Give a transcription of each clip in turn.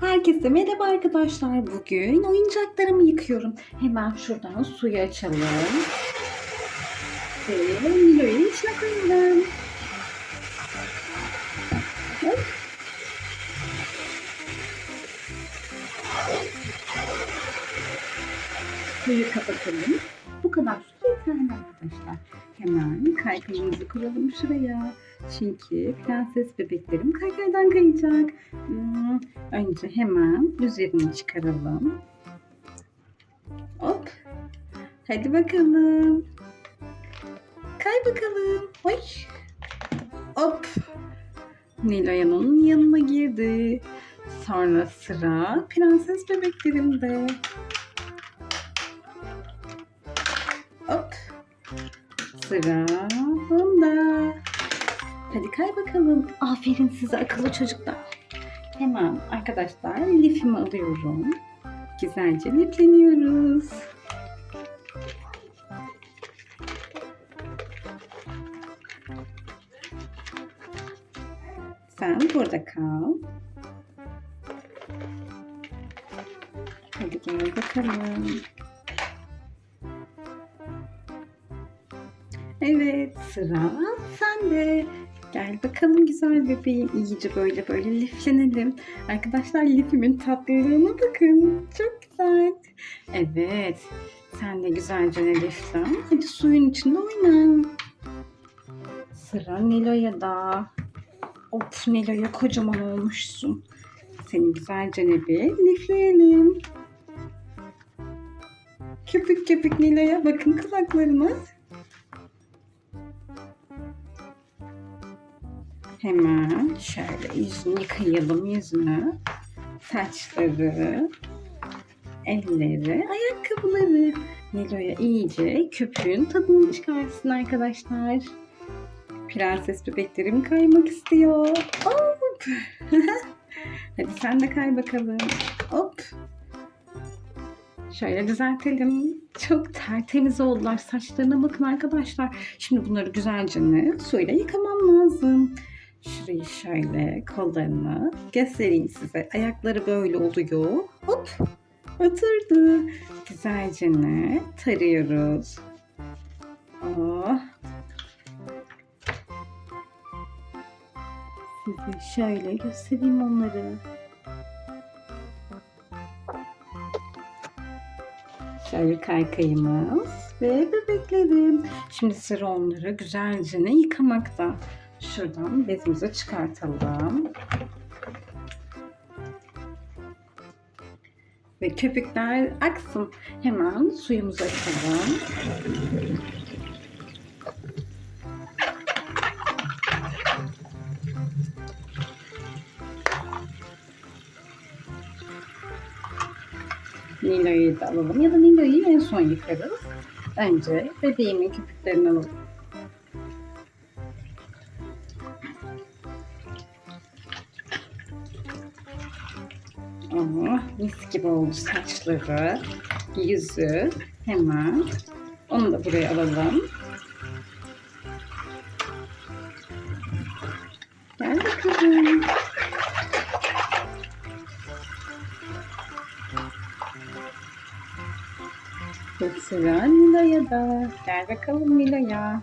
Herkese merhaba arkadaşlar. Bugün oyuncaklarımı yıkıyorum. Hemen şuradan suyu açalım. Ve Nilo'yu içine koyalım. Suyu kapatalım. Bu kadar su yeterli arkadaşlar. Hemen kaykayımızı kuralım şuraya. Çünkü prenses bebeklerim kaykaydan kayacak. Hmm, önce hemen üzerini çıkaralım. Hop. Hadi bakalım. Kay bakalım. Oy. Hop. Nilo'yanın yanına girdi. Sonra sıra prenses bebeklerimde. Sıra bunda. Hadi kay bakalım. Aferin size akıllı çocuklar. Hemen arkadaşlar lifimi alıyorum. Güzelce lifleniyoruz. Sen burada kal. Hadi gel bakalım. Evet sıra sende. Gel bakalım güzel bebeğim. İyice böyle böyle liflenelim. Arkadaşlar lifimin tatlılığına bakın. Çok güzel. Evet. Sen de güzelce liflen. Hadi suyun içinde oyna. Sıra Nilo'ya da. Of Nilo'ya kocaman olmuşsun. Seni güzelce bir lifleyelim. Köpük köpük Nilo'ya bakın kulaklarına. Hemen şöyle yüzünü yıkayalım yüzünü. Saçları, elleri, ayakkabıları. Nilo'ya iyice köpüğün tadını çıkarsın arkadaşlar. Prenses bebeklerim kaymak istiyor. Hop. Hadi sen de kay bakalım. Hop. Şöyle düzeltelim. Çok tertemiz oldular. Saçlarına bakın arkadaşlar. Şimdi bunları güzelce suyla yıkamam lazım. Şurayı şöyle kollarını göstereyim size. Ayakları böyle oluyor. Hop oturdu. Güzelce ne? tarıyoruz. Oh. Size şöyle göstereyim onları. Şöyle kaykayımız ve bebeklerim. Şimdi sıra onları güzelce ne yıkamakta. Şuradan bezimizi çıkartalım. Ve köpükler aksın. Hemen suyumuzu açalım. Nilo'yu da alalım. Ya da Nilo'yu en son yıkarız. Önce bebeğimin köpüklerini alalım. Oh, mis gibi oldu saçları, yüzü. Hemen onu da buraya alalım. Gel bakalım. Sıra Nilo'ya da. Gel bakalım Nilo'ya.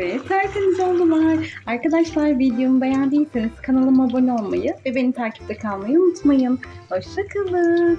Ve tertemiz oldular. Arkadaşlar videomu beğendiyseniz kanalıma abone olmayı ve beni takipte kalmayı unutmayın. Hoşçakalın.